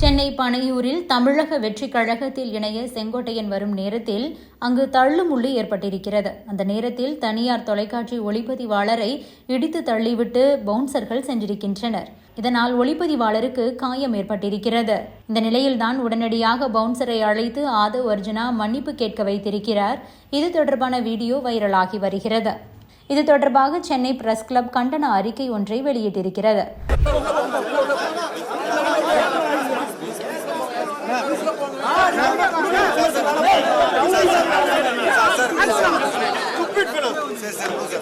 சென்னை பனையூரில் தமிழக வெற்றிக் கழகத்தில் இணைய செங்கோட்டையன் வரும் நேரத்தில் அங்கு தள்ளுமுள்ளு ஏற்பட்டிருக்கிறது. அந்த நேரத்தில் தனியார் தொலைக்காட்சி ஒளிப்பதிவாளரை இடித்து தள்ளிவிட்டு பவுன்சர்கள் சென்றிருக்கின்றனர். இதனால் ஒளிப்பதிவாளருக்கு காயம் ஏற்பட்டிருக்கிறது. இந்த நிலையில்தான் உடனடியாக பவுன்சரை அழைத்து ஆதவ் அர்ஜுனா மன்னிப்பு கேட்க வைத்திருக்கிறார். இது தொடர்பான வீடியோ வைரலாகி வருகிறது. இது தொடர்பாக சென்னை பிரஸ் கிளப் கண்டன அறிக்கை ஒன்றை வெளியிட்டிருக்கிறது.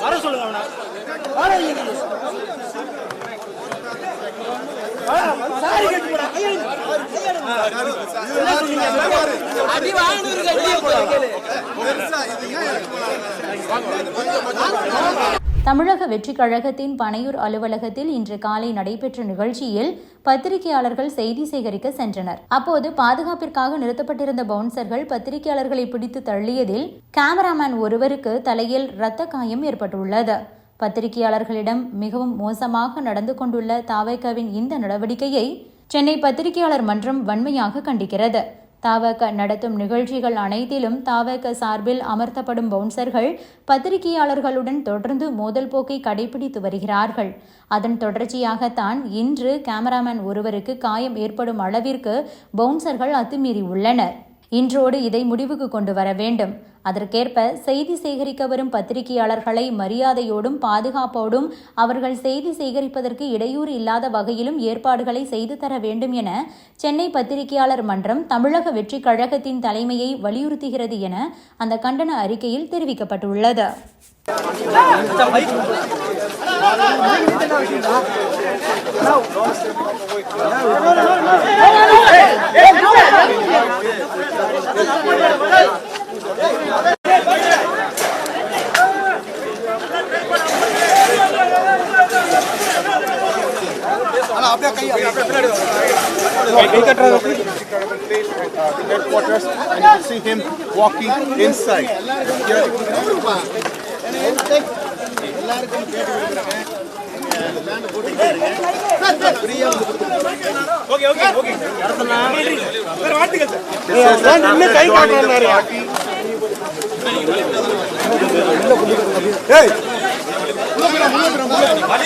வர சொல்லுங்க அவனை வர சாரி கட்டு. கையை எடு. என்ன சொன்னீங்க? அடி அடியே போடா. தமிழக வெற்றிக் கழகத்தின் பனையூர் அலுவலகத்தில் இன்று காலை நடைபெற்ற நிகழ்ச்சியில் பத்திரிகையாளர்கள் செய்தி சேகரிக்க சென்றனர். அப்போது பாதுகாப்பிற்காக நிறுத்தப்பட்டிருந்த பவுன்சர்கள் பத்திரிகையாளர்களை பிடித்து தள்ளியதில் கேமராமேன் ஒருவருக்கு தலையில் இரத்த காயம் ஏற்பட்டுள்ளது. பத்திரிகையாளர்களிடம் மிகவும் மோசமாக நடந்து கொண்டுள்ள தாவைக்காவின் இந்த நடவடிக்கையை சென்னை பத்திரிகையாளர் மன்றம் வன்மையாக கண்டிக்கிறது. தாவக நடத்தும் நிகழ்ச்சிகள் அனைத்திலும் தாவக சார்பில் அமர்த்தப்படும் பவுன்சர்கள் பத்திரிகையாளர்களுடன் தொடர்ந்து மோதல் போக்கை கடைபிடித்து வருகிறார்கள். அதன் தொடர்ச்சியாகத்தான் இன்று கேமராமேன் ஒருவருக்கு காயம் ஏற்படும் அளவிற்கு பவுன்சர்கள் அத்துமீறி உள்ளனர். இன்றோடு இதை முடிவுக்கு கொண்டு வர வேண்டும் அதற்கேற்ப செய்தி சேகரிக்க வரும் பத்திரிகையாளர்களை மரியாதையோடும் பாதுகாப்போடும் அவர்கள் செய்தி சேகரிப்பதற்கு இடையூறு இல்லாத வகையிலும் ஏற்பாடுகளை செய்து தர வேண்டும் என சென்னை பத்திரிகையாளர் மன்றம் தமிழக வெற்றிக் கழகத்தின் தலைமையை வலியுறுத்துகிறது என அந்த கண்டன அறிக்கையில் தெரிவிக்கப்பட்டுள்ளது headquarters and you can see him walking inside. நான் நின்னு கை காட்டுறேன்னாரு. ஏய்.